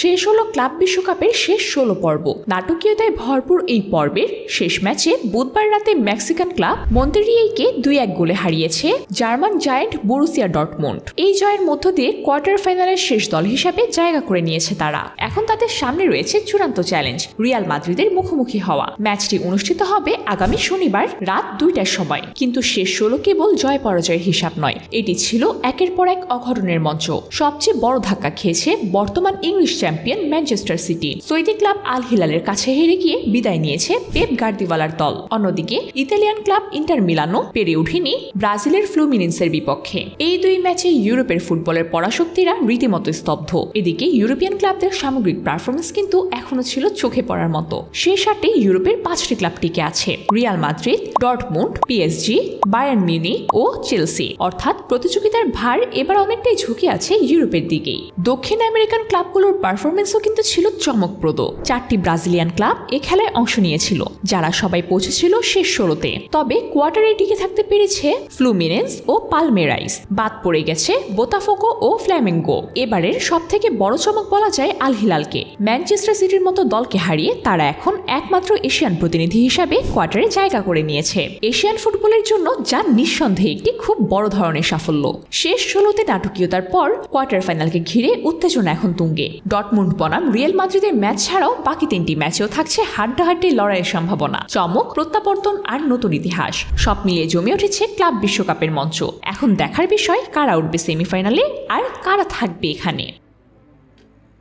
শেষ হলো ক্লাব বিশ্বকাপের শেষ ষোলো পর্ব। নাটকীয়তায় ভরপুর এই পর্বের শেষ ম্যাচে বুধবার রাতে মেক্সিকান ক্লাব মন্তেরিয়েকে দুই এক গোলে হারিয়েছে জার্মান জায়েন্ট বরুসিয়া ডটমন্ড এই জয়ের মধ্য দিয়ে কোয়ার্টার ফাইনালের শেষ দল হিসাবে জায়গা করে নিয়েছে তারা। এখন তাদের সামনে রয়েছে চূড়ান্ত চ্যালেঞ্জ, রিয়াল মাদ্রিদের মুখোমুখি হওয়া। ম্যাচটি অনুষ্ঠিত হবে আগামী শনিবার রাত দুইটার সময়। কিন্তু শেষ ষোলো কেবল জয় পরাজয়ের হিসাব নয়, এটি ছিল একের পর এক অঘটনের মঞ্চ। সবচেয়ে বড় ধাক্কা খেয়েছে বর্তমান English champion Manchester City Saudi club Al হিলালের কাছে হেরে গিয়ে বিদায় নিয়েছে পেপ গার্দিওয়ালার দল। অন্যদিকে, ইতালিয়ান ক্লাব ইন্টার মিলানো পেরে ওঠেনি ব্রাজিলের ফ্লুমিনেন্সের বিপক্ষে। এই দুই ম্যাচে ইউরোপের ফুটবলের পরাশক্তিরা রীতিমতো স্তব্ধ। এদিকে, ইউরোপিয়ান ক্লাবদের সামগ্রিক পারফরমেন্স কিন্তু এখনও ছিল চোখে পড়ার মতো। শেষ আটে ইউরোপের পাঁচটি ক্লাব টিকে আছে। Real Madrid Dortmund PSG Bayern Munich ও চেলসি অর্থাৎ প্রতিযোগিতার ভার এবার অনেকটাই ঝুঁকে আছে ইউরোপের দিকেই। দক্ষিণ আমেরিকান ক্লাবগুলোর পারফরমেন্সও কিন্তু ছিল চমকপ্রদ। চারটি ব্রাজিলিয়ান ক্লাব এ খেলায় অংশ নিয়েছিল, যারা সবাই পৌঁছেছিল শেষ ষোলোতে। তবে কোয়ার্টারে টিকে থাকতে পেরেছে ফ্লুমিনেন্স ও পালমেরাইস। বাদ পড়ে গেছে বোতাফোকো ও ফ্ল্যামেঙ্গো। এবারের সব থেকে বড় চমক বলা যায় আল হিলালকে ম্যানচেস্টার সিটির মতো দলকে হারিয়ে তারা এখন একমাত্র এশিয়ান প্রতিনিধি হিসাবে কোয়ার্টারে জায়গা করে নিয়েছে। এশিয়ান ফুটবলের জন্য যা নিঃসন্দেহে একটি খুব বড় ধরনের সাফল্য। শেষ ষোলোতে নাটকীয়তার পর কোয়ার্টার ফাইনালকে ঘিরে উত্তেজনা এখন তুঙ্গে। ডটমুন্ড বনাম রিয়েল মাদ্রিদের ম্যাচ ছাড়াও বাকি তিনটি ম্যাচেও থাকছে হাড্ডাহাড্ডি লড়াইয়ের সম্ভাবনা। চমক, প্রত্যাবর্তন আর নতুন ইতিহাস। সব মিলিয়ে জমে উঠেছে ক্লাব বিশ্বকাপের মঞ্চ। এখন দেখার বিষয় কারা উঠবে সেমিফাইনালে আর কারা থাকবে এখানে।